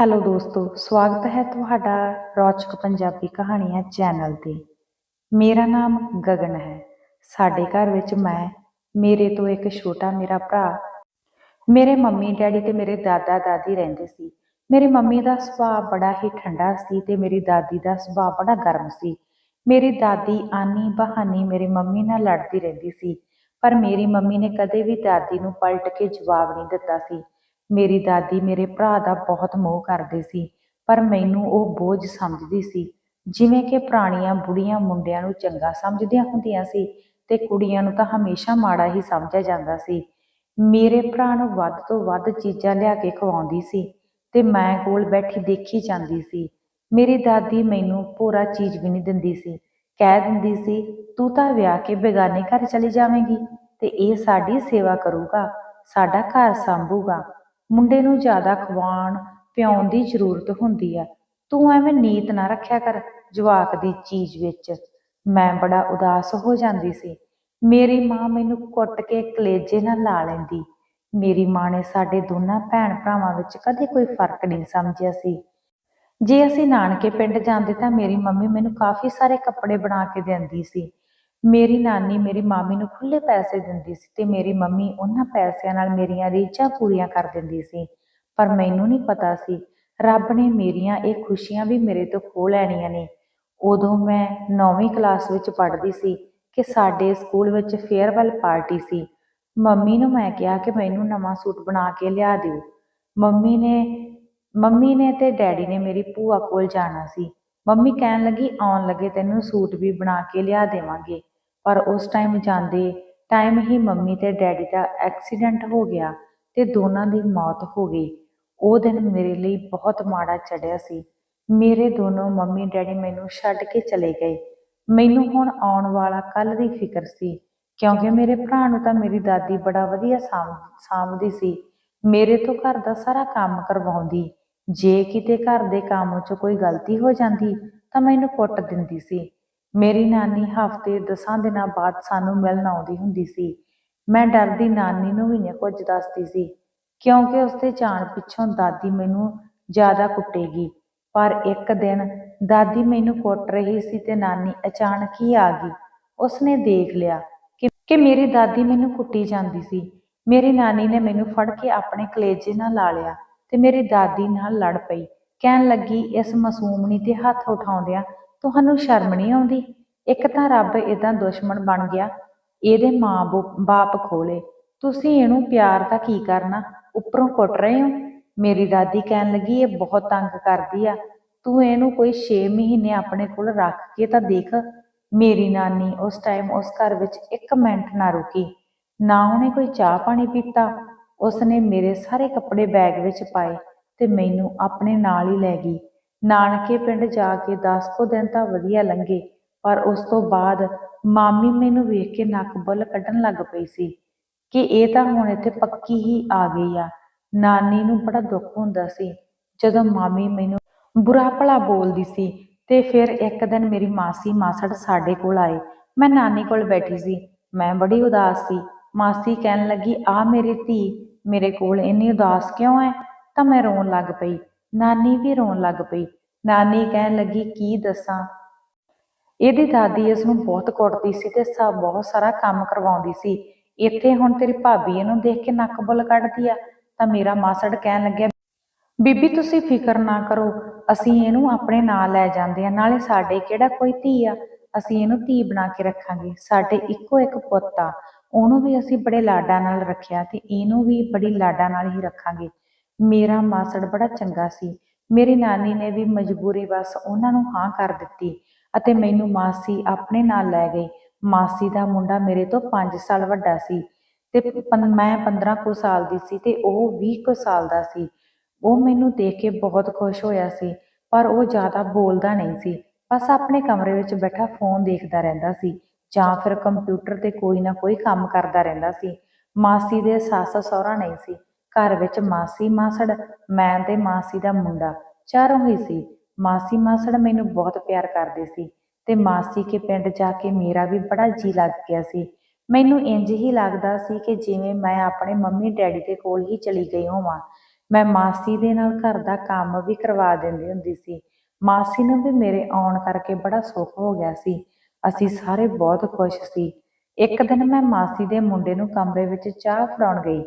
Hello ਦੋਸਤੋ, ਸਵਾਗਤ ਹੈ ਤੁਹਾਡਾ ਰੌਚਕ ਪੰਜਾਬੀ ਕਹਾਣੀਆਂ ਚੈਨਲ ਤੇ। ਮੇਰਾ ਨਾਮ ਗਗਨ ਹੈ। ਸਾਡੇ ਘਰ ਵਿੱਚ ਮੈਂ, ਮੇਰੇ ਤੋਂ ਇੱਕ ਛੋਟਾ ਮੇਰਾ ਭਰਾ। ਮੇਰੇ ਮੰਮੀ ਡੈਡੀ ਤੇ ਮੇਰੇ ਦਾਦਾ ਦਾਦੀ ਰਹਿੰਦੇ ਸੀ। ਮੇਰੀ ਮੰਮੀ ਦਾ ਸੁਭਾਅ ਬੜਾ ਹੀ ਠੰਡਾ ਸੀ ਤੇ ਮੇਰੀ ਦਾਦੀ ਦਾ ਸੁਭਾਅ ਬੜਾ ਗਰਮ ਸੀ। ਮੇਰੀ ਦਾਦੀ ਆਨੀ ਬਹਾਨੀ ਮੇਰੀ ਮੰਮੀ ਨਾਲ ਲੜਦੀ ਰਹਿੰਦੀ ਸੀ, ਪਰ ਮੇਰੀ ਮੰਮੀ ਨੇ ਕਦੇ ਵੀ ਦਾਦੀ ਨੂੰ ਪਲਟ ਕੇ ਜਵਾਬ ਨਹੀਂ ਦਿੱਤਾ ਸੀ। ਮੇਰੀ ਦਾਦੀ ਮੇਰੇ ਭਰਾ ਦਾ ਬਹੁਤ ਮੋਹ ਕਰਦੇ ਸੀ, ਪਰ ਮੈਨੂੰ ਉਹ ਬੋਝ ਸਮਝਦੀ ਸੀ। ਜਿਵੇਂ ਕਿ ਪੁਰਾਣੀਆਂ ਬੁੜੀਆਂ ਮੁੰਡਿਆਂ ਨੂੰ ਚੰਗਾ ਸਮਝਦੀਆਂ ਹੁੰਦੀਆਂ ਸੀ ਤੇ ਕੁੜੀਆਂ ਨੂੰ ਤਾਂ ਹਮੇਸ਼ਾ ਮਾੜਾ ਹੀ ਸਮਝਿਆ ਜਾਂਦਾ ਸੀ। ਮੇਰੇ ਭਰਾ ਨੂੰ ਵੱਧ ਤੋਂ ਵੱਧ ਚੀਜ਼ਾਂ ਲਿਆ ਕੇ ਖਵਾਉਂਦੀ ਸੀ ਤੇ ਮੈਂ ਕੋਲ ਬੈਠੀ ਦੇਖੀ ਜਾਂਦੀ ਸੀ। ਮੇਰੀ ਦਾਦੀ ਮੈਨੂੰ ਪੂਰਾ ਚੀਜ਼ ਵੀ ਨਹੀਂ ਦਿੰਦੀ ਸੀ। ਕਹਿ ਦਿੰਦੀ ਸੀ, ਤੂੰ ਤਾਂ ਵਿਆਹ ਕੇ ਬੇਗਾਨੇ ਘਰ ਚਲੀ ਜਾਵੇਂਗੀ ਤੇ ਇਹ ਸਾਡੀ ਸੇਵਾ ਕਰੂਗਾ, ਸਾਡਾ ਘਰ ਸੰਭੂਗਾ। ਮੁੰਡੇ ਨੂੰ ਜ਼ਿਆਦਾ ਖਵਾਉਣ, ਪਿਆਉਣ ਦੀ ਜ਼ਰੂਰਤ ਹੁੰਦੀ ਆ। ਤੂੰ ਐਵੇਂ ਨੀਤ ਨਾ ਰੱਖਿਆ ਕਰ ਜਵਾਕ ਦੀ ਚੀਜ਼ ਵਿੱਚ। ਮੈਂ ਬੜਾ ਉਦਾਸ ਹੋ ਜਾਂਦੀ ਸੀ। ਮੇਰੀ ਮਾਂ ਮੈਨੂੰ ਕੁੱਟ ਕੇ ਕਲੇਜੇ ਨਾਲ ਲਾ ਲੈਂਦੀ। ਮੇਰੀ ਮਾਂ ਨੇ ਸਾਡੇ ਦੋਨਾਂ ਭੈਣ ਭਰਾਵਾਂ ਵਿੱਚ ਕਦੇ ਕੋਈ ਫ਼ਰਕ ਨਹੀਂ ਸਮਝਿਆ ਸੀ। ਜੇ ਅਸੀਂ ਨਾਨਕੇ ਪਿੰਡ ਜਾਂਦੇ ਤਾਂ ਮੇਰੀ ਮੰਮੀ ਮੈਨੂੰ ਕਾਫੀ ਸਾਰੇ ਕੱਪੜੇ ਬਣਾ ਕੇ ਦਿੰਦੀ ਸੀ। ਮੇਰੀ ਨਾਨੀ ਮੇਰੀ ਮਾਮੀ ਨੂੰ ਖੁੱਲੇ ਪੈਸੇ ਦਿੰਦੀ ਸੀ ਤੇ ਮੇਰੀ ਮੰਮੀ ਉਹਨਾਂ ਪੈਸਿਆਂ ਨਾਲ ਮੇਰੀਆਂ ਰੀਝਾਂ ਪੂਰੀਆਂ ਕਰ ਦਿੰਦੀ ਸੀ। ਪਰ ਮੈਨੂੰ ਨਹੀਂ ਪਤਾ ਸੀ, ਰੱਬ ਨੇ ਮੇਰੀਆਂ ਇਹ ਖੁਸ਼ੀਆਂ ਵੀ ਮੇਰੇ ਤੋਂ ਖੋਹ ਲੈਣੀਆਂ ਨੇ। ਉਦੋਂ ਮੈਂ 9ਵੀਂ ਕਲਾਸ ਵਿੱਚ ਪੜ੍ਹਦੀ ਸੀ ਕਿ ਸਾਡੇ ਸਕੂਲ ਵਿੱਚ ਫੇਅਰਵੈਲ ਪਾਰਟੀ ਸੀ। ਮੰਮੀ ਨੂੰ ਮੈਂ ਕਿਹਾ ਕਿ ਮੈਨੂੰ ਨਵਾਂ ਸੂਟ ਬਣਾ ਕੇ ਲਿਆ ਦਿਓ। ਮੰਮੀ ਨੇ ਮੰਮੀ ਨੇ ਤੇ ਡੈਡੀ ਨੇ ਮੇਰੀ ਭੂਆ ਕੋਲ ਜਾਣਾ ਸੀ। ਮੰਮੀ ਕਹਿਣ ਲੱਗੀ, ਆਉਣ ਲੱਗੇ ਤੈਨੂੰ ਸੂਟ ਵੀ ਬਣਾ ਕੇ ਲਿਆ ਦੇਵਾਂਗੇ। ਪਰ ਉਸ ਟਾਈਮ ਜਾਂਦੇ ਟਾਈਮ ਹੀ ਮੰਮੀ ਤੇ ਡੈਡੀ ਦਾ ਐਕਸੀਡੈਂਟ ਹੋ ਗਿਆ ਤੇ ਦੋਨਾਂ ਦੀ ਮੌਤ ਹੋ ਗਈ। ਉਹ ਦਿਨ ਮੇਰੇ ਲਈ ਬਹੁਤ ਮਾੜਾ ਚੜਿਆ ਸੀ। ਮੇਰੇ ਦੋਨੋਂ ਮੰਮੀ ਡੈਡੀ ਮੈਨੂੰ ਛੱਡ ਕੇ ਚਲੇ ਗਏ। ਮੈਨੂੰ ਹੁਣ ਆਉਣ ਵਾਲਾ ਕੱਲ ਦੀ ਫਿਕਰ ਸੀ, ਕਿਉਂਕਿ ਮੇਰੇ ਭਰਾ ਨੂੰ ਤਾਂ ਮੇਰੀ ਦਾਦੀ ਬੜਾ ਵਧੀਆ ਸਾਂਭ, ਸਾਂਭਦੀ ਸੀ। ਮੇਰੇ ਤੋਂ ਘਰ ਦਾ ਸਾਰਾ ਕੰਮ ਕਰਵਾਉਂਦੀ। ਜੇ ਕਿਤੇ ਘਰ ਦੇ ਕੰਮ 'ਚ ਕੋਈ ਗਲਤੀ ਹੋ ਜਾਂਦੀ ਤਾਂ ਮੈਨੂੰ ਕੁੱਟ ਦਿੰਦੀ ਸੀ। ਮੇਰੀ ਨਾਨੀ ਹਫ਼ਤੇ, ਦਸਾਂ ਦਿਨਾਂ ਬਾਅਦ ਸਾਨੂੰ ਮਿਲਣ ਆਉਂਦੀ ਹੁੰਦੀ ਸੀ। ਮੈਂ ਡਰਦੀ ਨਾਨੀ ਨੂੰ ਵੀ ਨਹੀਂ ਕੁਝ ਦੱਸਦੀ ਸੀ, ਕਿਉਂਕਿ ਉਸਦੇ ਜਾਣ ਪਿੱਛੋਂ ਦਾਦੀ ਮੈਨੂੰ ਜ਼ਿਆਦਾ ਕੁੱਟੇਗੀ। ਪਰ ਇੱਕ ਦਿਨ ਦਾਦੀ ਮੈਨੂੰ ਕੁੱਟ ਰਹੀ ਸੀ ਤੇ ਨਾਨੀ ਅਚਾਨਕ ਹੀ ਆ ਗਈ। ਉਸਨੇ ਦੇਖ ਲਿਆ ਕਿ ਮੇਰੀ ਦਾਦੀ ਮੈਨੂੰ ਕੁੱਟੀ ਜਾਂਦੀ ਸੀ। ਮੇਰੀ ਨਾਨੀ ਨੇ ਮੈਨੂੰ ਫੜ ਕੇ ਆਪਣੇ ਕਲੇਜੇ ਨਾਲ ਲਾ ਲਿਆ ਤੇ ਮੇਰੀ ਦਾਦੀ ਨਾਲ ਲੜ ਪਈ। ਕਹਿਣ ਲੱਗੀ, ਇਸ ਮਾਸੂਮਣੀ ਤੇ ਹੱਥ ਉਠਾਉਂਦਿਆਂ ਤੁਹਾਨੂੰ ਸ਼ਰਮ ਨਹੀਂ ਆਉਂਦੀ? ਇੱਕ ਤਾਂ ਰੱਬ ਇਦਾਂ ਦੁਸ਼ਮਣ ਬਣ ਗਿਆ, ਇਹਦੇ ਮਾਂ ਬੋ- ਬਾਪ ਖੋਲੇ। ਤੁਸੀਂ ਇਹਨੂੰ ਪਿਆਰ ਦਾ ਕੀ ਕਰਨਾ? ਉੱਪਰੋਂ ਕੁੱਟ ਰਹੇ ਹੋ? ਮੇਰੀ ਦਾਦੀ ਕਹਿਣ ਲੱਗੀ, ਇਹ ਬਹੁਤ ਤੰਗ ਕਰਦੀ ਆ। ਤੂੰ ਇਹਨੂੰ ਕੋਈ 6 ਮਹੀਨੇ ਆਪਣੇ ਕੋਲ ਰੱਖ ਕੇ ਤਾਂ ਦੇਖ। ਮੇਰੀ ਨਾਨੀ ਉਸ ਟਾਈਮ ਉਸ ਘਰ ਵਿੱਚ ਇੱਕ ਮਿੰਟ ਨਾ ਰੁਕੀ। ਨਾ ਉਹਨੇ ਕੋਈ ਚਾਹ ਪਾਣੀ ਪੀਤਾ। ਉਸਨੇ ਮੇਰੇ ਸਾਰੇ ਕੱਪੜੇ ਬੈਗ ਵਿੱਚ ਪਾਏ ਤੇ ਮੈਨੂੰ ਆਪਣੇ ਨਾਲ ਹੀ ਲੈ ਗਈ। ਨਾਨਕੇ ਪਿੰਡ ਜਾ ਕੇ 10 ਕੁ ਦਿਨ ਤਾਂ ਵਧੀਆ ਲੰਘੇ, ਪਰ ਉਸ ਤੋਂ ਬਾਅਦ ਮਾਮੀ ਮੈਨੂੰ ਵੇਖ ਕੇ ਨੱਕ ਬੁੱਲ ਕੱਢਣ ਲੱਗ ਪਈ ਸੀ ਕਿ ਇਹ ਤਾਂ ਹੁਣ ਇੱਥੇ ਪੱਕੀ ਹੀ ਆ ਗਈ ਆ। ਨਾਨੀ ਨੂੰ ਬੜਾ ਦੁੱਖ ਹੁੰਦਾ ਸੀ ਜਦੋਂ ਮਾਮੀ ਮੈਨੂੰ ਬੁਰਾ ਭਲਾ ਬੋਲਦੀ ਸੀ ਤੇ ਫਿਰ ਇੱਕ ਦਿਨ ਮੇਰੀ ਮਾਸੀ ਮਾਸੜ ਸਾਡੇ ਕੋਲ ਆਏ। ਮੈਂ ਨਾਨੀ ਕੋਲ ਬੈਠੀ ਸੀ। ਮੈਂ ਬੜੀ ਉਦਾਸ ਸੀ। ਮਾਸੀ ਕਹਿਣ ਲੱਗੀ ਆ ਮੇਰੀ ਧੀ, ਮੇਰੇ ਕੋਲ ਇੰਨੀ ਉਦਾਸ ਕਿਉਂ ਹੈ? ਤਾਂ ਮੈਂ ਰੋਣ ਲੱਗ ਪਈ। ਨਾਨੀ ਵੀ ਰੋਣ ਲੱਗ ਪਈ। ਨਾਨੀ ਕਹਿਣ ਲੱਗੀ, ਕੀ ਦੱਸਾਂ? ਇਹਦੀ ਦਾਦੀ ਇਸ ਨੂੰ ਬਹੁਤ ਕੁੱਟਦੀ ਸੀ ਤੇ ਸਭ ਬਹੁਤ ਸਾਰਾ ਕੰਮ ਕਰਵਾਉਂਦੀ ਸੀ। ਇੱਥੇ ਹੁਣ ਤੇਰੀ ਭਾਬੀ ਇਹਨੂੰ ਦੇਖ ਕੇ ਨੱਕ ਬੁੱਲ ਕੱਢਦੀ ਆ, ਤਾਂ ਮੇਰਾ ਮਾਸੜ ਕਹਿਣ ਲੱਗਿਆ, ਬੀਬੀ, ਤੁਸੀਂ ਫਿਕਰ ਨਾ ਕਰੋ, ਅਸੀਂ ਇਹਨੂੰ ਆਪਣੇ ਨਾਲ ਲੈ ਜਾਂਦੇ ਆ, ਨਾਲੇ ਸਾਡੇ ਕਿਹੜਾ ਕੋਈ ਧੀ ਆ? ਅਸੀਂ ਇਹਨੂੰ ਧੀ ਬਣਾ ਕੇ ਰੱਖਾਂਗੇ, ਸਾਡੇ ਇੱਕੋ ਇੱਕ ਪੁੱਤ ਆ। ਉਹਨੂੰ ਵੀ ਅਸੀਂ ਬੜੇ ਲਾਡਾਂ ਨਾਲ ਰੱਖਿਆ ਤੇ ਇਹਨੂੰ ਵੀ ਬੜੀ ਲਾਡਾਂ ਨਾਲ ਹੀ ਰੱਖਾਂਗੇ। ਮੇਰਾ ਮਾਸੜ ਬੜਾ ਚੰਗਾ ਸੀ। ਮੇਰੀ ਨਾਨੀ ਨੇ ਵੀ ਮਜਬੂਰੀ ਬਸ ਉਹਨਾਂ ਨੂੰ ਹਾਂ ਕਰ ਦਿੱਤੀ ਅਤੇ ਮੈਨੂੰ ਮਾਸੀ ਆਪਣੇ ਨਾਲ ਲੈ ਗਈ। ਮਾਸੀ ਦਾ ਮੁੰਡਾ ਮੇਰੇ ਤੋਂ 5 ਸਾਲ ਵੱਡਾ ਸੀ ਤੇ ਪੰ- ਮੈਂ 15 ਕੁ ਸਾਲ ਦੀ ਸੀ ਤੇ ਉਹ 20 ਕੁ ਸਾਲ ਦਾ ਸੀ। ਉਹ ਮੈਨੂੰ ਦੇਖ ਕੇ ਬਹੁਤ ਖੁਸ਼ ਹੋਇਆ ਸੀ, ਪਰ ਉਹ ਜ਼ਿਆਦਾ ਬੋਲਦਾ ਨਹੀਂ ਸੀ। ਬਸ ਆਪਣੇ ਕਮਰੇ ਵਿੱਚ ਬੈਠਾ ਫੋਨ ਦੇਖਦਾ ਰਹਿੰਦਾ ਸੀ ਜਾਂ ਫਿਰ ਕੰਪਿਊਟਰ ਤੇ ਕੋਈ ਨਾ ਕੋਈ ਕੰਮ ਕਰਦਾ ਰਹਿੰਦਾ ਸੀ। ਮਾਸੀ ਦੇ ਸੱਸ ਸਹੁਰਾ ਨਹੀਂ ਸੀ। ਘਰ ਵਿੱਚ ਮਾਸੀ ਮਾਸੜ, ਮੈਂ ਤੇ ਮਾਸੀ ਦਾ ਮੁੰਡਾ, ਚਾਰੋਂ ਹੀ ਸੀ। ਮਾਸੀ ਮਾਸੜ ਮੈਨੂੰ ਬਹੁਤ ਪਿਆਰ ਕਰਦੇ ਸੀ ਤੇ ਮਾਸੀ ਕੇ ਪਿੰਡ ਜਾ ਕੇ ਮੇਰਾ ਵੀ ਬੜਾ ਜੀ ਲੱਗ ਗਿਆ ਸੀ। ਮੈਨੂੰ ਇੰਜ ਹੀ ਲੱਗਦਾ ਸੀ ਕਿ ਜਿਵੇਂ ਮੈਂ ਆਪਣੇ ਮੰਮੀ ਡੈਡੀ ਦੇ ਕੋਲ ਹੀ ਚਲੀ ਗਈ ਹੋਵਾਂ। ਮੈਂ ਮਾਸੀ ਦੇ ਨਾਲ ਘਰ ਦਾ ਕੰਮ ਵੀ ਕਰਵਾ ਦਿੰਦੀ ਹੁੰਦੀ ਸੀ। ਮਾਸੀ ਨੂੰ ਵੀ ਮੇਰੇ ਆਉਣ ਕਰਕੇ ਬੜਾ ਸੁੱਖ ਹੋ ਗਿਆ ਸੀ। ਅਸੀਂ ਸਾਰੇ ਬਹੁਤ ਖੁਸ਼ ਸੀ। ਇੱਕ ਦਿਨ ਮੈਂ ਮਾਸੀ ਦੇ ਮੁੰਡੇ ਨੂੰ ਕਮਰੇ ਵਿੱਚ ਚਾਹ ਫੜਾਉਣ ਗਈ।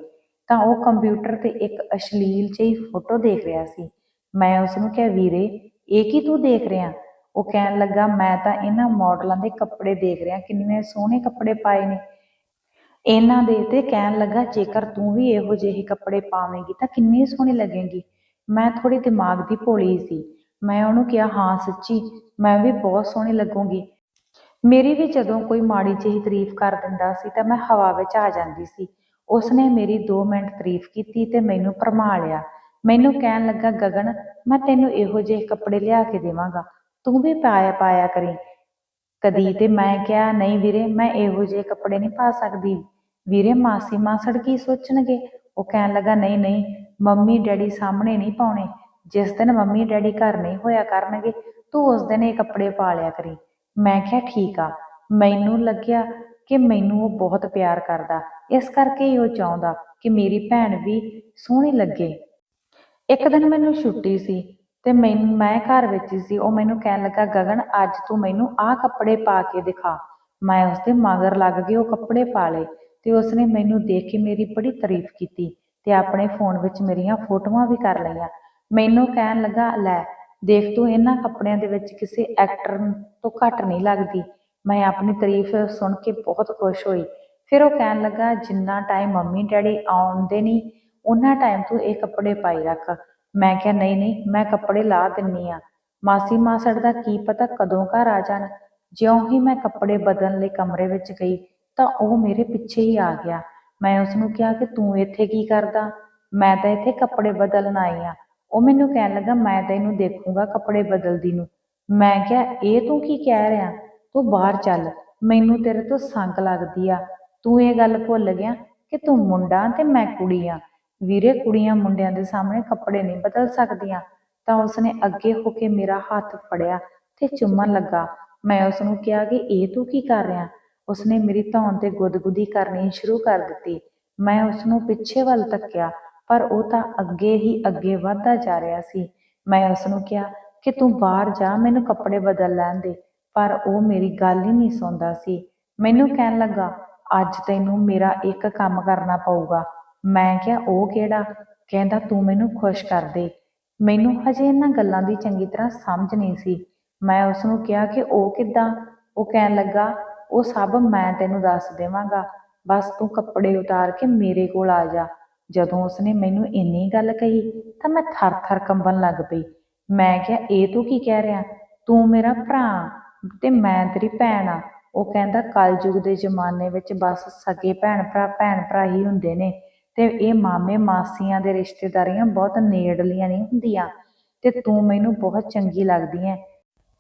ਤਾਂ ਉਹ ਕੰਪਿਊਟਰ ਤੇ ਇੱਕ ਅਸ਼ਲੀਲ ਜਿਹੀ ਫੋਟੋ ਦੇਖ ਰਿਹਾ ਸੀ। ਮੈਂ ਉਸ ਨੂੰ ਕਿਹਾ, ਵੀਰੇ, ਇਹ ਕੀ ਤੂੰ ਦੇਖ ਰਿਹਾ? ਉਹ ਕਹਿਣ ਲੱਗਾ, ਮੈਂ ਤਾਂ ਇਹਨਾਂ ਮਾਡਲਾਂ ਦੇ ਕੱਪੜੇ ਦੇਖ ਰਿਹਾ, ਕਿੰਨੇ ਸੋਹਣੇ ਕੱਪੜੇ ਪਾਏ ਨੇ। ਇਹਨਾਂ ਦੇ ਤੇ ਕਹਿਣ ਲੱਗਾ, ਜੇਕਰ ਤੂੰ ਵੀ ਇਹੋ ਜਿਹੇ ਕੱਪੜੇ ਪਾਵੇਂਗੀ ਤਾਂ ਕਿੰਨੀ ਸੋਹਣੀ ਲੱਗੇਗੀ। ਮੈਂ ਥੋੜੀ ਦਿਮਾਗ ਦੀ ਭੋਲੀ ਸੀ। ਮੈਂ ਉਹਨੂੰ ਕਿਹਾ, ਹਾਂ ਸੱਚੀ, ਮੈਂ ਵੀ ਬਹੁਤ ਸੋਹਣੀ ਲੱਗੂੰਗੀ। ਮੇਰੀ ਵੀ ਜਦੋਂ ਕੋਈ ਮਾੜੀ ਜਿਹੀ ਤਾਰੀਫ ਕਰ ਦਿੰਦਾ ਸੀ ਤਾਂ ਮੈਂ ਹਵਾ ਵਿੱਚ ਆ ਜਾਂਦੀ ਸੀ। ਉਸਨੇ ਮੇਰੀ 2 ਮਿੰਟ ਤਾਰੀਫ ਕੀਤੀ ਤੇ ਮੈਨੂੰ ਭਰਮਾ ਲਿਆ। ਮੈਨੂੰ ਕਹਿਣ ਲੱਗਾ, ਗਗਨ, ਮੈਂ ਤੈਨੂੰ ਇਹੋ ਜਿਹੇ ਕੱਪੜੇ ਲਿਆ ਕੇ ਦੇਵਾਂਗਾ। ਤੂੰ ਵੀ ਪਾਇਆ ਪਾਇਆ ਕਰੀ। ਕਦੀ ਤੇ ਮੈਂ ਕਿਹਾ, ਨਹੀਂ ਵੀਰੇ, ਮੈਂ ਇਹੋ ਜਿਹੇ ਕੱਪੜੇ ਨਹੀਂ ਪਾ ਸਕਦੀ। ਵੀਰੇ, ਮਾਸੀ ਮਾਸੜ ਕੀ ਸੋਚਣਗੇ? ਉਹ ਕਹਿਣ ਲੱਗਾ, ਨਹੀਂ ਨਹੀਂ, ਮੰਮੀ ਡੈਡੀ ਸਾਹਮਣੇ ਨਹੀਂ ਪਾਉਣੇ। ਜਿਸ ਦਿਨ ਮੰਮੀ ਡੈਡੀ ਘਰ ਨਹੀਂ ਹੋਇਆ ਕਰਨਗੇ, ਤੂੰ ਉਸ ਦਿਨ ਇਹ ਕੱਪੜੇ ਪਾ ਲਿਆ ਕਰੀ। ਮੈਂ ਕਿਹਾ, ਠੀਕ ਆ। ਮੈਨੂੰ ਲੱਗਿਆ ਕਿ ਮੈਨੂੰ ਉਹ ਬਹੁਤ ਪਿਆਰ ਕਰਦਾ। ਇਸ ਕਰਕੇ ਹੀ ਉਹ ਚਾਹੁੰਦਾ ਕਿ ਮੇਰੀ ਭੈਣ ਵੀ ਸੋਹਣੀ ਲੱਗੇ। ਇੱਕ ਦਿਨ ਮੈਨੂੰ ਛੁੱਟੀ ਸੀ ਤੇ ਮੈਨੂੰ ਮੈਂ ਘਰ ਵਿੱਚ ਸੀ। ਉਹ ਮੈਨੂੰ ਕਹਿਣ ਲੱਗਾ, ਗਗਨ, ਅੱਜ ਤੂੰ ਮੈਨੂੰ ਆਹ ਕੱਪੜੇ ਪਾ ਕੇ ਦਿਖਾ। ਮੈਂ ਉਸਦੇ ਮਗਰ ਲੱਗ ਕੇ ਉਹ ਕੱਪੜੇ ਪਾ ਲਏ ਤੇ ਉਸਨੇ ਮੈਨੂੰ ਦੇਖ ਕੇ ਮੇਰੀ ਬੜੀ ਤਾਰੀਫ ਕੀਤੀ ਤੇ ਆਪਣੇ ਫੋਨ ਵਿੱਚ ਮੇਰੀਆਂ ਫੋਟੋਆਂ ਵੀ ਕਰ ਲਈਆਂ। ਮੈਨੂੰ ਕਹਿਣ ਲੱਗਾ, ਲੈ, ਦੇਖ ਤੂੰ ਇਹਨਾਂ ਕੱਪੜਿਆਂ ਦੇ ਵਿੱਚ ਕਿਸੇ ਐਕਟਰ ਤੋਂ ਘੱਟ ਨਹੀਂ ਲੱਗਦੀ। ਮੈਂ ਆਪਣੀ ਤਾਰੀਫ ਸੁਣ ਕੇ ਬਹੁਤ ਖੁਸ਼ ਹੋਈ। ਫਿਰ ਉਹ ਕਹਿਣ ਲੱਗਾ, ਜਿੰਨਾ ਟਾਈਮ ਮੰਮੀ ਡੈਡੀ ਆਉਂਦੇ ਨਹੀਂ ਉਹਨਾਂ ਟਾਈਮ ਤੂੰ ਇਹ ਕੱਪੜੇ ਪਾਈ ਰੱਖ। ਮੈਂ ਕਿਹਾ, ਨਹੀਂ ਨਹੀਂ, ਮੈਂ ਕੱਪੜੇ ਲਾ ਦਿੰਨੀ ਆ। ਮਾਸੀ ਮਾਸੜ ਦਾ ਕੀ ਪਤਾ ਕਦੋਂ ਘਰ ਆ ਜਾਣ। ਜਿਉਂ ਹੀ ਮੈਂ ਕੱਪੜੇ ਬਦਲਣ ਲਈ ਕਮਰੇ ਵਿੱਚ ਗਈ, ਤਾਂ ਉਹ ਮੇਰੇ ਪਿੱਛੇ ਹੀ ਆ ਗਿਆ। ਮੈਂ ਉਸ ਨੂੰ ਕਿਹਾ ਕਿ ਤੂੰ ਇੱਥੇ ਕੀ ਕਰਦਾ? ਮੈਂ ਤਾਂ ਇੱਥੇ ਕੱਪੜੇ ਬਦਲਣ ਆਈ ਆ। ਉਹ ਮੈਨੂੰ ਕਹਿਣ ਲੱਗਾ, ਮੈਂ ਤੈਨੂੰ ਦੇਖੂੰਗਾ ਕੱਪੜੇ ਬਦਲਦੀ ਨੂੰ। ਮੈਂ ਕਿਹਾ, ਇਹ ਤੂੰ ਕੀ ਕਹਿ ਰਿਹਾ? ਤੂੰ ਬਾਹਰ ਚੱਲ, ਮੈਨੂੰ ਤੇਰੇ ਤੋਂ ਸੰਗ ਲੱਗਦੀ ਆ। ਤੂੰ ਇਹ ਗੱਲ ਭੁੱਲ ਗਿਆ ਕਿ ਤੂੰ ਮੁੰਡਾ ਤੇ ਮੈਂ ਕੁੜੀ ਆ। ਵੀਰੇ, ਕੁੜੀਆਂ ਮੁੰਡਿਆਂ ਦੇ ਸਾਹਮਣੇ ਕੱਪੜੇ ਨਹੀਂ ਬਦਲ ਸਕਦੀਆਂ। ਤਾਂ ਉਸਨੇ ਅੱਗੇ ਹੋ ਕੇ ਮੇਰਾ ਹੱਥ ਫੜਿਆ ਤੇ ਚੁੰਮਣ ਲੱਗਾ। ਮੈਂ ਉਸ ਨੂੰ ਕਿਹਾ ਕਿ ਇਹ ਤੂੰ ਕੀ ਕਰ ਰਿਹਾ? ਉਸਨੇ ਮੇਰੀ ਧੌਣ ਤੇ ਗੁਦਗੁਦੀ ਕਰਨੀ ਸ਼ੁਰੂ ਕਰ ਦਿੱਤੀ। ਮੈਂ ਉਸ ਨੂੰ ਪਿੱਛੇ ਵੱਲ ਤੱਕਿਆ ਪਰ ਉਹ ਤਾਂ ਅੱਗੇ ਹੀ ਅੱਗੇ ਵਧਦਾ ਜਾ ਰਿਹਾ ਸੀ। ਮੈਂ ਉਸ ਨੂੰ ਕਿਹਾ ਕਿ ਤੂੰ ਬਾਹਰ ਜਾ, ਮੈਨੂੰ ਕੱਪੜੇ ਬਦਲ ਲੈਣ ਦੇ। ਪਰ ਉਹ ਮੇਰੀ ਗੱਲ ਹੀ ਨਹੀਂ ਸੁਣਦਾ ਸੀ। ਮੈਨੂੰ ਕਹਿਣ ਲੱਗਾ ਅੱਜ ਤੈਨੂੰ ਮੇਰਾ ਇੱਕ ਕੰਮ ਕਰਨਾ ਪਊਗਾ। ਮੈਂ ਕਿਹਾ ਉਹ ਕਿਹੜਾ? ਕਹਿੰਦਾ ਤੂੰ ਮੈਨੂੰ ਖੁਸ਼ ਕਰ ਦੇ। ਮੈਨੂੰ ਹਜੇ ਇਹਨਾਂ ਗੱਲਾਂ ਦੀ ਚੰਗੀ ਤਰ੍ਹਾਂ ਸਮਝ ਨਹੀਂ ਸੀ। ਮੈਂ ਉਸ ਨੂੰ ਕਿਹਾ ਕਿ ਉਹ ਕਿੱਦਾਂ? ਉਹ ਕਹਿਣ ਲੱਗਾ ਉਹ ਸਭ ਮੈਂ ਤੈਨੂੰ ਦੱਸ ਦੇਵਾਂਗਾ। ਬਸ ਤੂੰ ਕੱਪੜੇ ਉਤਾਰ ਕੇ ਮੇਰੇ ਕੋਲ ਆ ਜਾ। ਜਦੋਂ ਉਸਨੇ ਮੈਨੂੰ ਇੰਨੀ ਗੱਲ ਕਹੀ ਤਾਂ ਮੈਂ ਥਰ-ਥਰ ਕੰਬਣ ਲੱਗ ਪਈ। ਮੈਂ ਕਿਹਾ ਇਹ ਤੂੰ ਕੀ ਕਹਿ ਰਿਹਾ? ਤੂੰ ਮੇਰਾ ਭਰਾ। ਤੇ ਮੈਂ ਤੇਰੀ ਭੈਣ ਆ। ਉਹ ਕਹਿੰਦਾ ਕਲਯੁਗ ਦੇ ਜ਼ਮਾਨੇ ਵਿੱਚ ਬਸ ਸਕੇ ਭੈਣ ਭਰਾ ਭੈਣ ਭਰਾ ਹੀ ਹੁੰਦੇ ਨੇ। ਤੇ ਇਹ ਮਾਮੇ ਮਾਸੀਆਂ ਦੇ ਰਿਸ਼ਤੇਦਾਰੀਆਂ ਬਹੁਤ ਨੇੜਲੀਆਂ ਨਹੀਂ ਹੁੰਦੀਆਂ। ਤੇ ਤੂੰ ਮੈਨੂੰ ਬਹੁਤ ਚੰਗੀ ਲੱਗਦੀ ਐ।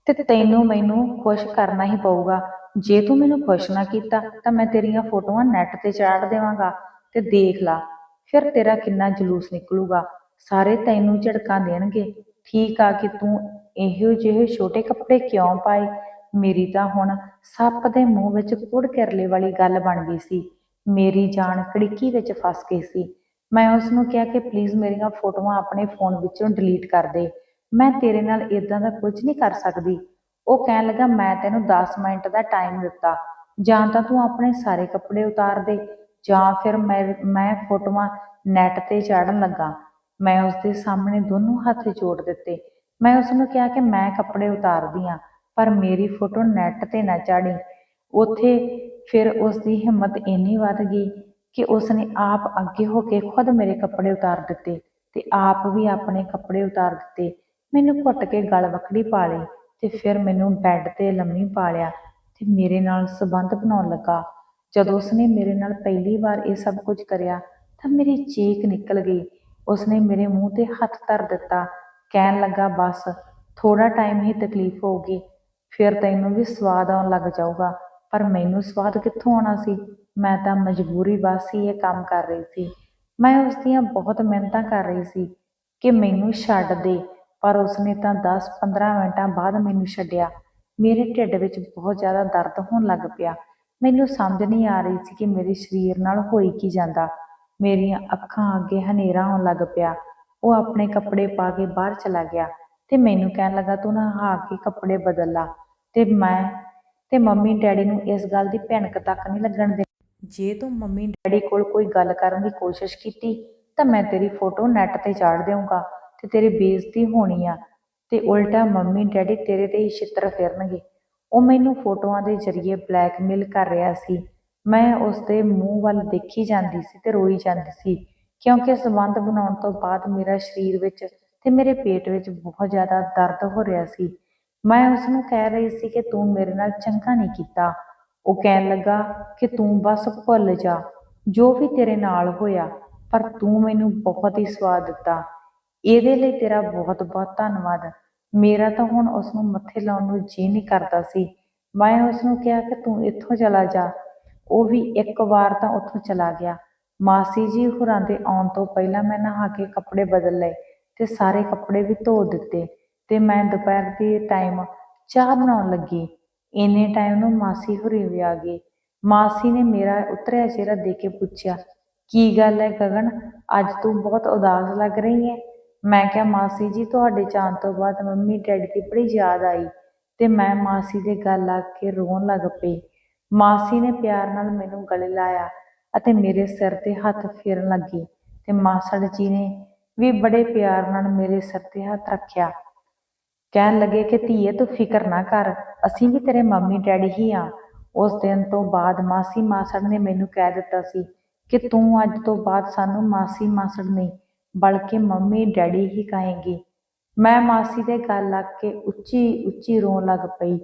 ਤੇ ਤੈਨੂੰ ਮੈਨੂੰ ਖੁਸ਼ ਕਰਨਾ ਹੀ ਪਊਗਾ। ਜੇ ਤੂੰ ਮੈਨੂੰ ਖੁਸ਼ ਨਾ ਕੀਤਾ, ਤਾਂ ਮੈਂ ਤੇਰੀਆਂ ਫੋਟੋਆਂ ਨੈੱਟ ਤੇ ਚਾੜ ਦੇਵਾਂਗਾ। ਤੇ ਦੇਖ ਲਾ, ਫਿਰ ਤੇਰਾ ਕਿੰਨਾ ਜਲੂਸ ਨਿਕਲੂਗਾ। ਸਾਰੇ ਤੈਨੂੰ ਝੜਕਾਂ ਦੇਣਗੇ। ਠੀਕ ਆ ਕਿ ਤੂੰ ਇਹੋ ਜਿਹੇ ਛੋਟੇ ਕੱਪੜੇ ਕਿਉਂ ਪਾਏ? ਮੇਰੀ ਤਾਂ ਹੁਣ ਸੱਪ ਦੇ ਮੂੰਹ ਵਿੱਚ ਕੁੜ ਕਿਰਲੇ ਵਾਲੀ ਗੱਲ ਬਣ ਗਈ ਸੀ। ਮੇਰੀ ਜਾਨ ਕੜਿੱਕੀ ਵਿੱਚ ਫਸ ਗਈ ਸੀ। ਮੈਂ ਉਸ ਨੂੰ ਕਿਹਾ ਕਿ ਪਲੀਜ਼ ਮੇਰੀਆਂ ਫੋਟੋਆਂ ਆਪਣੇ ਫੋਨ ਵਿੱਚੋਂ ਡਿਲੀਟ ਕਰ ਦੇ। ਮੈਂ ਤੇਰੇ ਨਾਲ ਇਦਾਂ ਦਾ ਕੁਝ ਨਹੀਂ ਕਰ ਸਕਦੀ। ਉਹ ਕਹਿਣ ਲੱਗਾ, ਮੈਂ ਤੈਨੂੰ 10 ਮਿੰਟ ਦਾ ਟਾਈਮ ਦਿੱਤਾ। ਜਾਂ ਤਾਂ ਤੂੰ ਆਪਣੇ ਸਾਰੇ ਕੱਪੜੇ ਉਤਾਰ ਦੇ, ਜਾਂ ਫਿਰ ਮੈਂ ਮੈਂ ਫੋਟੋਆਂ ਨੈਟ ਤੇ ਚਾੜਨ ਲੱਗਾ। ਮੈਂ ਉਸ ਦੇ ਸਾਹਮਣੇ ਦੋਨੋਂ ਹੱਥ ਜੋੜ ਦਿੱਤੇ। ਮੈਂ ਉਸ ਨੂੰ ਕਿਹਾ ਕਿ ਮੈਂ ਕੱਪੜੇ ਉਤਾਰਦੀ ਹਾਂ ਪਰ ਮੇਰੀ ਫੋਟੋ ਨੈੱਟ ਤੇ ਨਾ ਚਾੜੀ। ਉੱਥੇ ਫਿਰ ਉਸ ਦੀ ਹਿੰਮਤ ਇੰਨੀ ਵੱਧ ਗਈ ਕਿ ਉਸ ਨੇ ਆਪ ਅੱਗੇ ਹੋ ਕੇ ਖੁਦ ਮੇਰੇ ਕੱਪੜੇ ਉਤਾਰ ਦਿੱਤੇ ਤੇ ਆਪ ਵੀ ਆਪਣੇ ਕੱਪੜੇ ਉਤਾਰ ਦਿੱਤੇ। ਮੈਨੂੰ ਘੁੱਟ ਕੇ ਗਲ ਵੱਖੜੀ ਪਾ ਲਈ ਤੇ ਫਿਰ ਮੈਨੂੰ ਬੈੱਡ ਤੇ ਲੰਮੀ ਪਾ ਲਿਆ ਤੇ ਮੇਰੇ ਨਾਲ ਸਬੰਧ ਬਣਾਉਣ ਲੱਗਾ। ਜਦੋਂ ਉਸਨੇ ਮੇਰੇ ਨਾਲ ਪਹਿਲੀ ਵਾਰ ਇਹ ਸਭ ਕੁਝ ਕਰਿਆ ਤਾਂ ਮੇਰੀ ਚੀਕ ਨਿਕਲ ਗਈ। ਉਸਨੇ ਮੇਰੇ ਮੂੰਹ ਤੇ ਹੱਥ ਧਰ ਦਿੱਤਾ। ਕਹਿਣ ਲੱਗਾ, ਬਸ ਥੋੜਾ ਟਾਈਮ ਹੀ ਤਕਲੀਫ ਹੋਊਗੀ। ਫਿਰ ਤੈਨੂੰ ਵੀ ਸਵਾਦ ਆਉਣ ਲੱਗ ਜਾਊਗਾ। ਪਰ ਮੈਨੂੰ ਸਵਾਦ ਕਿੱਥੋਂ ਆਉਣਾ ਸੀ? ਮੈਂ ਤਾਂ ਮਜਬੂਰੀ ਬਸ ਹੀ ਇਹ ਕੰਮ ਕਰ ਰਹੀ ਸੀ। ਮੈਂ ਉਸ ਦੀਆਂ ਬਹੁਤ ਮਿਹਨਤਾਂ ਕਰ ਰਹੀ ਸੀ ਕਿ ਮੈਨੂੰ ਛੱਡ ਦੇ, ਪਰ ਉਸਨੇ ਤਾਂ 10-15 ਮਿੰਟਾਂ ਬਾਅਦ ਮੈਨੂੰ ਛੱਡਿਆ। ਮੇਰੇ ਢਿੱਡ ਵਿੱਚ ਬਹੁਤ ਜ਼ਿਆਦਾ ਦਰਦ ਹੋਣ ਲੱਗ ਪਿਆ। ਮੈਨੂੰ ਸਮਝ ਨਹੀਂ ਆ ਰਹੀ ਸੀ ਕਿ ਮੇਰੇ ਸਰੀਰ ਨਾਲ ਹੋਈ ਕੀ ਜਾਂਦਾ। ਮੇਰੀਆਂ ਅੱਖਾਂ ਅੱਗੇ ਹਨੇਰਾ ਹੋਣ ਲੱਗ ਪਿਆ। ਉਹ ਆਪਣੇ ਕੱਪੜੇ ਪਾ ਕੇ ਬਾਹਰ ਚਲਾ ਗਿਆ। ਤੇ ਮੈਨੂੰ ਕਹਿਣ ਲੱਗਾ, ਤੂੰ ਨਾ ਨਹਾ ਕੇ ਕੱਪੜੇ ਬਦਲ ਲਾ ਤੇ ਮੈਂ ਤੇ ਮੰਮੀ ਡੈਡੀ ਨੂੰ ਇਸ ਗੱਲ ਦੀ ਭਿਣਕ ਤੱਕ ਨਹੀਂ ਲੱਗਣ ਦੇ ਜੇ ਤੂੰ ਮੰਮੀ ਡੈਡੀ ਕੋਲ ਕੋਈ ਗੱਲ ਕਰਨ ਦੀ ਕੋਸ਼ਿਸ਼ ਕੀਤੀ, ਤਾਂ ਮੈਂ ਤੇਰੀ ਫੋਟੋ ਨੈੱਟ ਤੇ ਚਾੜ ਦੇਵਾਂਗਾ ਤੇ ਤੇਰੀ ਬੇਇੱਜ਼ਤੀ ਹੋਣੀ ਆ ਤੇ ਉਲਟਾ ਮੰਮੀ ਡੈਡੀ ਤੇਰੇ ਤੇ ਹੀ ਛਿੱਤਰ ਫੇਰਨਗੇ। ਉਹ ਮੈਨੂੰ ਫੋਟੋਆਂ ਦੇ ਜ਼ਰੀਏ ਬਲੈਕਮੇਲ ਕਰ ਰਿਹਾ ਸੀ। ਮੈਂ ਉਸ ਦੇ ਮੂੰਹ ਵੱਲ ਦੇਖੀ ਜਾਂਦੀ ਸੀ ਤੇ ਰੋਈ ਜਾਂਦੀ ਸੀ, ਕਿਉਂਕਿ ਸੰਬੰਧ ਬਣਾਉਣ ਤੋਂ ਬਾਅਦ ਮੇਰਾ ਸਰੀਰ ਵਿੱਚ ਤੇ ਮੇਰੇ ਪੇਟ ਵਿੱਚ ਬਹੁਤ ਜ਼ਿਆਦਾ ਦਰਦ ਹੋ ਰਿਹਾ ਸੀ। ਮੈਂ ਉਸ ਨੂੰ ਕਹਿ ਰਹੀ ਸੀ ਕਿ ਤੂੰ ਮੇਰੇ ਨਾਲ ਚੰਗਾ ਨਹੀਂ ਕੀਤਾ। ਉਹ ਕਹਿਣ ਲੱਗਾ ਕਿ ਤੂੰ ਬਸ ਭੁੱਲ ਜਾ। ਜੋ ਵੀ ਤੇਰੇ ਨਾਲ ਹੋਇਆ, ਪਰ ਤੂੰ ਮੈਨੂੰ ਬਹੁਤ ਹੀ ਸਵਾਦ ਦਿੱਤਾ। ਇਹਦੇ ਲਈ ਤੇਰਾ ਬਹੁਤ ਬਹੁਤ ਧੰਨਵਾਦ। ਮੇਰਾ ਤਾਂ ਹੁਣ ਉਸ ਨੂੰ ਮੱਥੇ ਲਾਉਣ ਨੂੰ ਜੀ ਨਹੀਂ ਕਰਦਾ ਸੀ। ਮੈਂ ਉਸ ਨੂੰ ਕਿਹਾ ਕਿ ਤੂੰ ਇੱਥੋਂ ਚਲਾ ਜਾ। ਉਹ ਵੀ ਇੱਕ ਵਾਰ ਤਾਂ ਉੱਥੋਂ ਚਲਾ ਗਿਆ। ਮਾਸੀ ਜੀ ਹੋਰਾਂ ਦੇ ਆਉਣ ਤੋਂ ਪਹਿਲਾਂ ਮੈਂ ਨਹਾ ਕੇ ਕੱਪੜੇ ਬਦਲ ਲਏ। ਤੇ ਸਾਰੇ ਕੱਪੜੇ ਵੀ ਧੋ ਦਿੱਤੇ ਤੇ ਮੈਂ ਦੁਪਹਿਰ ਦੇ ਟਾਈਮ ਚਾਹ ਬਣਾਉਣ ਲੱਗੀ। ਇੰਨੇ ਟਾਈਮ ਨੂੰ ਮਾਸੀ ਹੋਰੀ ਵੀ ਆ ਗਈ। ਮਾਸੀ ਨੇ ਮੇਰਾ ਉਤਰਿਆ ਚਿਹਰਾ ਦੇਖ ਕੇ ਪੁੱਛਿਆ, ਕੀ ਗੱਲ ਹੈ ਗਗਨ? ਅੱਜ ਤੂੰ ਬਹੁਤ ਉਦਾਸ ਲੱਗ ਰਹੀ ਹੈ? ਮੈਂ ਕਿਹਾ, ਮਾਸੀ ਜੀ, ਤੁਹਾਡੇ ਜਾਣ ਤੋਂ ਬਾਅਦ ਮੰਮੀ ਡੈਡੀ ਦੀ ਬੜੀ ਯਾਦ ਆਈ ਤੇ ਮੈਂ ਮਾਸੀ ਦੇ ਗੱਲ ਲੱਗ ਕੇ ਰੋਣ ਲੱਗ ਪਈ। ਮਾਸੀ ਨੇ ਪਿਆਰ ਨਾਲ ਮੈਨੂੰ ਗਲੇ ਲਾਇਆ ਅਤੇ ਮੇਰੇ ਸਿਰ ਤੇ ਹੱਥ ਫੇਰਨ ਲੱਗੀ ਤੇ ਮਾਸੜ ਜੀ ਨੇ ਵੀ ਬੜੇ ਪਿਆਰ ਨਾਲ ਮੇਰੇ ਸਿਰ ਤੇ ਹੱਥ ਰੱਖਿਆ। ਕਹਿਣ ਲੱਗੇ ਕਿ ਧੀਏ, ਤੂੰ ਫਿਕਰ ਨਾ ਕਰ, ਅਸੀਂ ਵੀ ਤੇਰੇ ਮੰਮੀ ਡੈਡੀ ਹੀ ਆ। ਉਸ ਦਿਨ ਤੋਂ ਬਾਅਦ ਮਾਸੀ ਮਾਸੜ ਨੇ ਮੈਨੂੰ ਕਹਿ ਦਿੱਤਾ ਸੀ ਕਿ ਤੂੰ ਅੱਜ ਤੋਂ ਬਾਅਦ ਸਾਨੂੰ ਮਾਸੀ ਮਾਸੜ ਨਹੀਂ, ਬਲਕਿ ਮੰਮੀ ਡੈਡੀ ਹੀ ਕਹੇਂਗੀ। ਮੈਂ ਮਾਸੀ ਦੇ ਗੱਲ ਲੱਗ ਕੇ ਉੱਚੀ ਉੱਚੀ ਰੋਣ ਲੱਗ ਪਈ।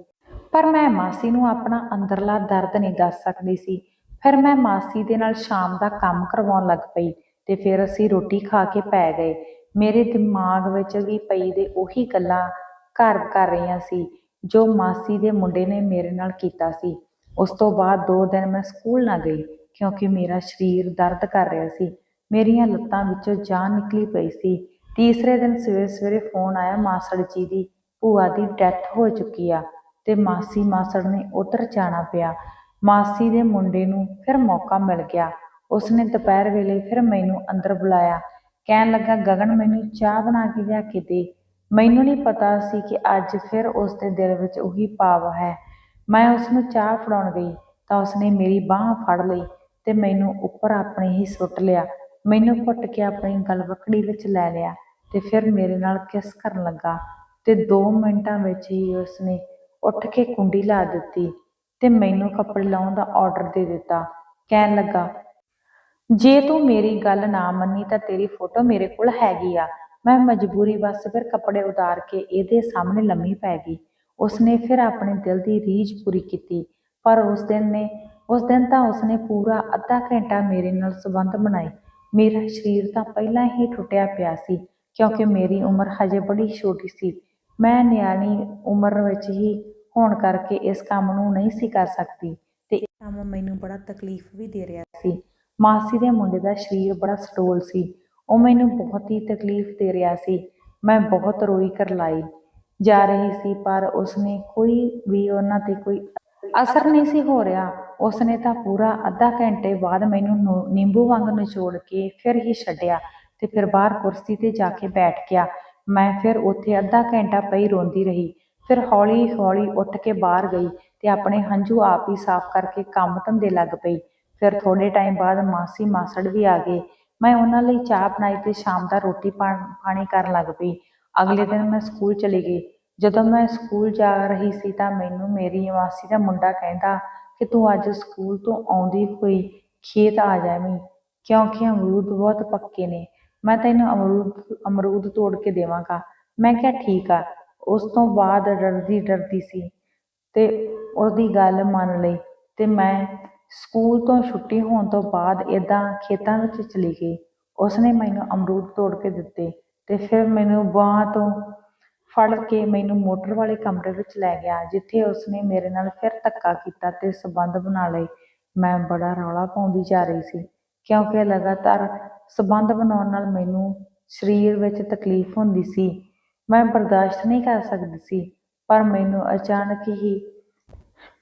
ਪਰ ਮੈਂ ਮਾਸੀ ਨੂੰ ਆਪਣਾ ਅੰਦਰਲਾ ਦਰਦ ਨਹੀਂ ਦੱਸ ਸਕਦੀ ਸੀ। ਫਿਰ ਮੈਂ ਮਾਸੀ ਦੇ ਨਾਲ ਸ਼ਾਮ ਦਾ ਕੰਮ ਕਰਵਾਉਣ ਲੱਗ ਪਈ। ਤੇ ਫਿਰ ਅਸੀਂ ਰੋਟੀ ਖਾ ਕੇ ਪੈ ਗਏ। ਮੇਰੇ ਦਿਮਾਗ ਵਿੱਚ ਵੀ ਪਈ ਦੇ ਉਹੀ ਗੱਲਾਂ ਘਰ ਕਰ ਰਹੀਆਂ ਸੀ, ਜੋ ਮਾਸੀ ਦੇ ਮੁੰਡੇ ਨੇ ਮੇਰੇ ਨਾਲ ਕੀਤਾ ਸੀ। ਉਸ ਤੋਂ ਬਾਅਦ ਦੋ ਦਿਨ ਮੈਂ ਸਕੂਲ ਨਾ ਗਈ, ਕਿਉਂਕਿ ਮੇਰਾ ਸਰੀਰ ਦਰਦ ਕਰ ਰਿਹਾ ਸੀ। ਮੇਰੀਆਂ ਲੱਤਾਂ ਵਿੱਚੋਂ ਜਾਨ ਨਿਕਲੀ ਪਈ ਸੀ। ਤੀਸਰੇ ਦਿਨ ਸਵੇਰੇ ਸਵੇਰੇ ਫੋਨ ਆਇਆ ਮਾਸੜ ਜੀ ਦੀ, ਭੂਆ ਦੀ ਡੈਥ ਹੋ ਚੁੱਕੀ ਆ ਤੇ ਮਾਸੀ ਮਾਸੜ ਨੇ ਉਧਰ ਜਾਣਾ ਪਿਆ। ਮਾਸੀ ਦੇ ਮੁੰਡੇ ਨੂੰ ਫਿਰ ਮੌਕਾ ਮਿਲ ਗਿਆ। ਉਸਨੇ ਦੁਪਹਿਰ ਵੇਲੇ ਫਿਰ ਮੈਨੂੰ ਅੰਦਰ ਬੁਲਾਇਆ। ਕਹਿਣ ਲੱਗਾ ਗਗਨ ਮੈਨੂੰ ਚਾਹ ਬਣਾ ਕੇ ਲਿਆ ਕੇ ਦੇ। ਮੈਨੂੰ ਨਹੀਂ ਪਤਾ ਸੀ ਕਿ ਅੱਜ ਫਿਰ ਉਸ ਦੇ ਦਿਲ ਵਿੱਚ ਉਹੀ ਭਾਵ ਹੈ। ਮੈਂ ਉਸ ਨੂੰ ਚਾਹ ਫੜਾਉਣ ਗਈ ਤਾਂ ਉਸਨੇ ਮੇਰੀ ਬਾਹ ਫੜ ਲਈ ਤੇ ਮੈਨੂੰ ਉੱਪਰ ਆਪਣੇ ਹੀ ਸੁੱਟ ਲਿਆ। ਮੈਨੂੰ ਘੁੱਟ ਕੇ ਆਪਣੀ ਗਲਵਕੜੀ ਵਿੱਚ ਲੈ ਲਿਆ ਤੇ ਫਿਰ ਮੇਰੇ ਨਾਲ ਕਿਸ ਕਰਨ ਲੱਗਾ ਤੇ 2 ਮਿੰਟਾਂ ਵਿੱਚ ਹੀ ਉਸਨੇ ਉੱਠ ਕੇ ਕੁੰਡੀ ਲਾ ਦਿੱਤੀ ਤੇ ਮੈਨੂੰ ਕੱਪੜੇ ਲਾਉਣ ਦਾ ਆਰਡਰ ਦੇ ਦਿੱਤਾ। ਕਹਿਣ ਲੱਗਾ ਜੇ ਤੂੰ ਮੇਰੀ ਗੱਲ ਨਾ ਮੰਨੀ ਤਾਂ ਤੇਰੀ ਫੋਟੋ ਮੇਰੇ ਕੋਲ ਹੈਗੀ ਆ। ਮੈਂ ਮਜਬੂਰੀ ਬਸ ਫਿਰ ਕੱਪੜੇ ਉਤਾਰ ਕੇ ਇਹਦੇ ਸਾਹਮਣੇ ਲੰਮੀ ਪੈ ਗਈ। ਉਸਨੇ ਫਿਰ ਆਪਣੇ ਦਿਲ ਦੀ ਰੀਝ ਪੂਰੀ ਕੀਤੀ। ਪਰ ਉਸ ਦਿਨ ਨੇ, ਉਸ ਦਿਨ ਤਾਂ ਉਸਨੇ ਪੂਰਾ ਅੱਧਾ ਘੰਟਾ ਮੇਰੇ ਨਾਲ ਸੰਬੰਧ ਬਣਾਏ। ਮੇਰਾ ਸਰੀਰ ਤਾਂ ਪਹਿਲਾਂ ਹੀ ਟੁੱਟਿਆ ਪਿਆ ਸੀ, ਕਿਉਂਕਿ ਮੇਰੀ ਉਮਰ ਹਜੇ ਬੜੀ ਛੋਟੀ ਸੀ। ਮੈਂ ਨਿਆਣੀ ਉਮਰ ਵਿੱਚ ਹੀ ਹੋਣ ਕਰਕੇ ਇਸ ਕੰਮ ਨੂੰ ਨਹੀਂ ਸੀ ਕਰ ਸਕਦੀ ਤੇ ਇਹ ਕੰਮ ਮੈਨੂੰ ਬੜਾ ਤਕਲੀਫ ਵੀ ਦੇ ਰਿਹਾ ਸੀ। ਮਾਸੀ ਦੇ ਮੁੰਡੇ ਦਾ ਸਰੀਰ ਬੜਾ ਸਟੋਲ ਸੀ। ਉਹ ਮੈਨੂੰ ਬਹੁਤ ਹੀ ਤਕਲੀਫ ਦੇ ਰਿਹਾ ਸੀ। ਮੈਂ ਬਹੁਤ ਰੋਈ ਕਰ ਲਾਈ ਜਾ ਰਹੀ ਸੀ, ਪਰ ਉਸਨੇ ਕੋਈ ਵੀ ਉਹਨਾਂ ਤੇ ਕੋਈ ਅਸਰ ਨਹੀਂ ਸੀ ਹੋ ਰਿਹਾ। ਉਸਨੇ ਤਾਂ ਪੂਰਾ ਅੱਧਾ ਘੰਟੇ ਬਾਅਦ ਮੈਨੂੰ ਨਿੰਬੂ ਵਾਂਗ ਨਿਚੋੜ ਕੇ ਫਿਰ ਹੀ ਛੱਡਿਆ ਤੇ ਫਿਰ ਬਾਹਰ ਕੁਰਸੀ ਤੇ ਜਾ ਕੇ ਬੈਠ ਗਿਆ। ਮੈਂ ਫਿਰ ਉੱਥੇ ਅੱਧਾ ਘੰਟਾ ਪਈ ਰੋਂਦੀ ਰਹੀ। ਫਿਰ ਹੌਲੀ ਹੌਲੀ ਉੱਠ ਕੇ ਬਾਹਰ ਗਈ ਤੇ ਆਪਣੇ ਹੰਝੂ ਆਪ ਹੀ ਸਾਫ਼ ਕਰਕੇ ਕੰਮ ਧੰਦੇ ਲੱਗ ਪਈ। ਫਿਰ ਥੋੜੇ ਟਾਈਮ ਬਾਅਦ ਮਾਸੀ ਮਾਸੜ ਵੀ ਆ ਗਏ। ਮੈਂ ਉਹਨਾਂ ਲਈ ਚਾਹ ਬਣਾਈ ਤੇ ਸ਼ਾਮ ਦਾ ਰੋਟੀ ਪਾ- ਪਾਣੀ ਕਰਨ ਲੱਗ ਪਈ। ਅਗਲੇ ਦਿਨ ਮੈਂ ਸਕੂਲ ਚਲੀ ਗਈ। ਜਦੋਂ ਮੈਂ ਸਕੂਲ ਜਾ ਰਹੀ ਸੀ ਤਾਂ ਮੈਨੂੰ ਮੇਰੀ ਮਾਸੀ ਦਾ ਮੁੰਡਾ ਕਹਿੰਦਾ ਕਿ ਤੂੰ ਅੱਜ ਸਕੂਲ ਤੋਂ ਆਉਂਦੀ ਹੋਈ ਖੇਤ ਆ ਜਾਵੀਂ, ਕਿਉਂਕਿ ਅਮਰੂਦ ਬਹੁਤ ਪੱਕੇ ਨੇ। ਮੈਂ ਤੈਨੂੰ ਅਮਰੂਦ ਅਮਰੂਦ ਤੋੜ ਕੇ ਦੇਵਾਂਗਾ। ਮੈਂ ਕਿਹਾ ਠੀਕ ਆ। ਉਸ ਤੋਂ ਬਾਅਦ ਡਰਦੀ ਡਰਦੀ ਸੀ ਤੇ ਉਹਦੀ ਗੱਲ ਮੰਨ ਲਈ ਤੇ ਮੈਂ ਸਕੂਲ ਤੋਂ ਛੁੱਟੀ ਹੋਣ ਤੋਂ ਬਾਅਦ ਇੱਦਾਂ ਖੇਤਾਂ ਵਿੱਚ ਚਲੀ ਗਈ। ਉਸਨੇ ਮੈਨੂੰ ਅਮਰੂਦ ਤੋੜ ਕੇ ਦਿੱਤੇ ਤੇ ਫਿਰ ਮੈਨੂੰ ਬਾਂਹ ਤੋਂ ਫੜ ਕੇ ਮੈਨੂੰ ਮੋਟਰ ਵਾਲੇ ਕਮਰੇ ਵਿੱਚ ਲੈ ਗਿਆ, ਜਿੱਥੇ ਉਸਨੇ ਮੇਰੇ ਨਾਲ ਫਿਰ ਧੱਕਾ ਕੀਤਾ ਤੇ ਸਬੰਧ ਬਣਾ ਲਏ। ਮੈਂ ਬੜਾ ਰੌਲਾ ਪਾਉਂਦੀ ਜਾ ਰਹੀ ਸੀ, ਕਿਉਂਕਿ ਲਗਾਤਾਰ ਸਬੰਧ ਬਣਾਉਣ ਨਾਲ ਮੈਨੂੰ ਸਰੀਰ ਵਿੱਚ ਤਕਲੀਫ ਹੁੰਦੀ ਸੀ। ਮੈਂ ਬਰਦਾਸ਼ਤ ਨਹੀਂ ਕਰ ਸਕਦੀ ਸੀ, ਪਰ ਮੈਨੂੰ ਅਚਾਨਕ ਹੀ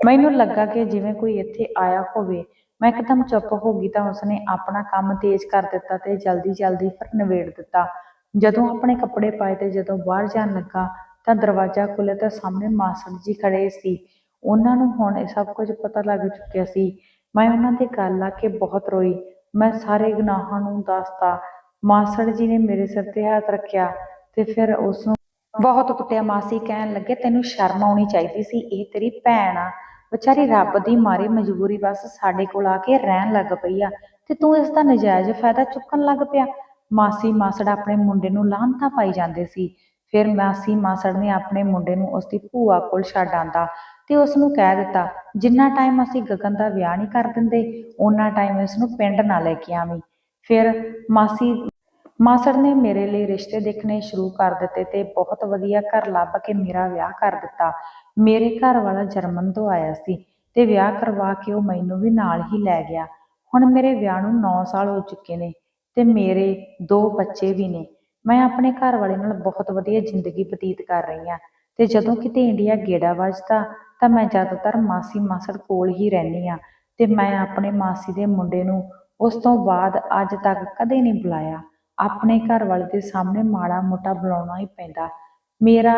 ਮੈਨੂੰ ਲੱਗਾ ਕਿ ਜਿਵੇਂ ਕੋਈ ਇੱਥੇ ਆਇਆ ਹੋਵੇ, ਮੈਂ ਇੱਕਦਮ ਚੁੱਪ ਹੋ ਗਈ ਤਾਂ ਉਸਨੇ ਆਪਣਾ ਕੰਮ ਤੇਜ਼ ਕਰ ਦਿੱਤਾ ਤੇ ਜਲਦੀ ਜਲਦੀ ਫਿਰ ਨਿਬੇੜ ਦਿੱਤਾ। ਜਦੋਂ ਆਪਣੇ ਕੱਪੜੇ ਪਾਏ ਤੇ ਜਦੋਂ ਬਾਹਰ ਜਾਣ ਲੱਗਾ ਤਾਂ ਦਰਵਾਜ਼ਾ ਖੁੱਲ੍ਹਿਆ ਤਾਂ ਸਾਹਮਣੇ ਮਾਸੜ ਜੀ ਖੜੇ ਸੀ। ਉਹਨਾਂ ਨੂੰ ਹੁਣ ਇਹ ਸਭ ਕੁਝ ਪਤਾ ਲੱਗ ਚੁੱਕਿਆ ਸੀ। ਮੈਂ ਉਹਨਾਂ ਦੀ ਗੱਲ ਆ ਕੇ ਬਹੁਤ ਰੋਈ। ਮੈਂ ਸਾਰੇ ਗੁਨਾਹਾਂ ਨੂੰ ਦੱਸਤਾ। ਮਾਸੜ ਜੀ ਨੇ ਮੇਰੇ ਸਿਰ ਤੇ ਹੱਥ ਰੱਖਿਆ ਤੇ ਫਿਰ ਉਸ ਨੂੰ ਬਹੁਤ ਕੁੱਟਿਆ ਮਾਸੀ ਕਹਿਣ ਲੱਗੇ, ਤੈਨੂੰ ਸ਼ਰਮ ਆਉਣੀ ਚਾਹੀਦੀ ਸੀ, ਇਹ ਤੇਰੀ ਭੈਣ ਆ। ਵਿਚਾਰੀ ਰੱਬ ਦੀ ਮਾਰੀ ਮਜਬੂਰੀ ਬਸ ਸਾਡੇ ਕੋਲ ਆ ਕੇ ਰਹਿਣ ਲੱਗ ਪਈ ਆ ਤੇ ਤੂੰ ਇਸ ਦਾ ਨਜਾਇਜ਼ ਫਾਇਦਾ ਚੁੱਕਣ ਲੱਗ ਪਿਆ। ਮਾਸੀ ਮਾਸੜ ਆਪਣੇ ਮੁੰਡੇ ਨੂੰ ਲਾਹਨਤਾਂ ਪਾਈ ਜਾਂਦੇ ਸੀ। ਫਿਰ ਮਾਸੀ ਮਾਸੜ ਨੇ ਆਪਣੇ ਮੁੰਡੇ ਨੂੰ ਉਸ ਦੀ ਭੂਆ ਕੋਲ ਛੱਡ ਆਂਦਾ ਤੇ ਉਸ ਨੂੰ ਕਹਿ ਦਿੱਤਾ, ਜਿੰਨਾ ਟਾਈਮ ਅਸੀਂ ਗਗਨ ਦਾ ਵਿਆਹ ਨਹੀਂ ਕਰ ਦਿੰਦੇ ਉਹਨਾਂ ਟਾਈਮ ਇਸ ਨੂੰ ਪਿੰਡ ਨਾ ਲੈ ਕੇ ਆਵੀਂ। ਫਿਰ ਮਾਸੀ ਮਾਸੜ ਨੇ ਮੇਰੇ ਲਈ ਰਿਸ਼ਤੇ ਦੇਖਣੇ ਸ਼ੁਰੂ ਕਰ ਦਿੱਤੇ ਤੇ ਬਹੁਤ ਵਧੀਆ ਘਰ ਲੱਭ ਕੇ ਮੇਰਾ ਵਿਆਹ ਕਰ ਦਿੱਤਾ। ਮੇਰੇ ਘਰ ਵਾਲਾ ਜਰਮਨ ਤੋਂ ਆਇਆ ਸੀ ਤੇ ਵਿਆਹ ਕਰਵਾ ਕੇ ਉਹ ਮੈਨੂੰ ਵੀ ਨਾਲ ਹੀ ਲੈ ਗਿਆ। ਹੁਣ ਮੇਰੇ ਵਿਆਹ ਨੂੰ 9 ਸਾਲ ਹੋ ਚੁੱਕੇ ਨੇ ਤੇ ਮੇਰੇ ਦੋ ਬੱਚੇ ਵੀ ਨੇ। ਮੈਂ ਆਪਣੇ ਘਰ ਵਾਲੇ ਨਾਲ ਬਹੁਤ ਵਧੀਆ ਜ਼ਿੰਦਗੀ ਬਤੀਤ ਕਰ ਰਹੀ ਹਾਂ ਤੇ ਜਦੋਂ ਕਿਤੇ ਇੰਡੀਆ ਗੇੜਾ ਵੱਜਦਾ ਤਾਂ ਮੈਂ ਜ਼ਿਆਦਾਤਰ ਮਾਸੀ ਮਾਸੜ ਕੋਲ ਹੀ ਰਹਿੰਦੀ ਹਾਂ ਤੇ ਮੈਂ ਆਪਣੇ ਮਾਸੀ ਦੇ ਮੁੰਡੇ ਨੂੰ ਉਸ ਤੋਂ ਬਾਅਦ ਅੱਜ ਤੱਕ ਕਦੇ ਨਹੀਂ ਬੁਲਾਇਆ। ਆਪਣੇ ਘਰ ਵਾਲੇ ਦੇ ਸਾਹਮਣੇ ਮਾੜਾ ਮੋਟਾ ਬੁਲਾਉਣਾ ਹੀ ਪੈਂਦਾ। ਮੇਰਾ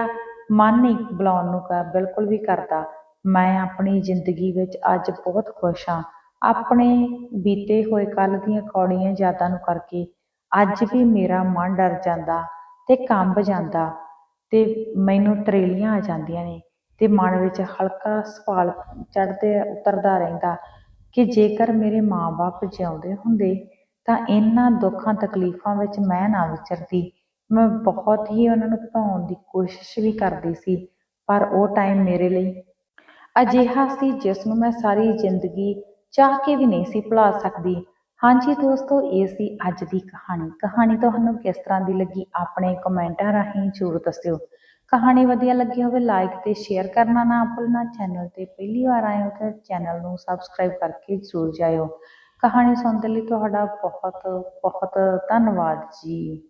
ਮਨ ਨਹੀਂ ਬੁਲਾਉਣ ਨੂੰ ਕਰ ਬਿਲਕੁਲ ਵੀ ਕਰਦਾ। ਮੈਂ ਆਪਣੀ ਜ਼ਿੰਦਗੀ ਵਿੱਚ ਅੱਜ ਬਹੁਤ ਖੁਸ਼ ਹਾਂ। ਆਪਣੇ ਬੀਤੇ ਹੋਏ ਕੱਲ ਦੀਆਂ ਕੌੜੀਆਂ ਯਾਦਾਂ ਨੂੰ ਕਰਕੇ ਅੱਜ ਵੀ ਮੇਰਾ ਮਨ ਡਰ ਜਾਂਦਾ ਤੇ ਕੰਬ ਜਾਂਦਾ ਤੇ ਮੈਨੂੰ ਤਰੇਲੀਆਂ ਆ ਜਾਂਦੀਆਂ ਨੇ ਤੇ ਮਨ ਵਿੱਚ ਹਲਕਾ ਸਵਾਲ ਚੜਦੇ ਉਤਰਦਾ ਰਹਿੰਦਾ ਕਿ ਜੇਕਰ ਮੇਰੇ ਮਾਂ-ਬਾਪ ਜਿਉਂਦੇ ਹੁੰਦੇ ਤਾਂ ਇਹਨਾਂ ਦੁੱਖਾਂ, ਤਕਲੀਫਾਂ ਵਿੱਚ ਮੈਂ ਨਾ ਵਿਚਰਦੀ। ਮੈਂ ਬਹੁਤ ਹੀ ਉਹਨਾਂ ਨੂੰ ਭੁਲਾਉਣ ਦੀ ਕੋਸ਼ਿਸ਼ ਵੀ ਕਰਦੀ ਸੀ, ਪਰ ਉਹ ਟਾਈਮ ਮੇਰੇ ਲਈ ਅਜਿਹਾ ਸੀ ਜਿਸ ਨੂੰ ਮੈਂ ਸਾਰੀ ਜ਼ਿੰਦਗੀ ਚਾਹ ਕੇ ਵੀ ਨਹੀਂ ਸੀ ਭੁਲਾ ਸਕਦੀ। ਹਾਂਜੀ ਦੋਸਤੋ, ਇਹ ਸੀ ਅੱਜ ਦੀ ਕਹਾਣੀ। ਕਹਾਣੀ ਤੁਹਾਨੂੰ ਕਿਸ ਤਰ੍ਹਾਂ ਦੀ ਲੱਗੀ ਆਪਣੇ ਕਮੈਂਟਾਂ ਰਾਹੀਂ ਜ਼ਰੂਰ ਦੱਸਿਓ। ਕਹਾਣੀ ਵਧੀਆ ਲੱਗੀ ਹੋਵੇ ਲਾਈਕ ਤੇ ਸ਼ੇਅਰ ਕਰਨਾ ਨਾ ਭੁੱਲਣਾ। ਚੈਨਲ ਤੇ ਪਹਿਲੀ ਵਾਰ ਆਏ ਹੋ ਤਾਂ ਚੈਨਲ ਨੂੰ ਸਬਸਕ੍ਰਾਈਬ ਕਰਕੇ ਜ਼ਰੂਰ ਜਾਇਓ। ਕਹਾਣੀ ਸੁਣਨ ਦੇ ਲਈ ਤੁਹਾਡਾ ਬਹੁਤ ਬਹੁਤ ਧੰਨਵਾਦ ਜੀ।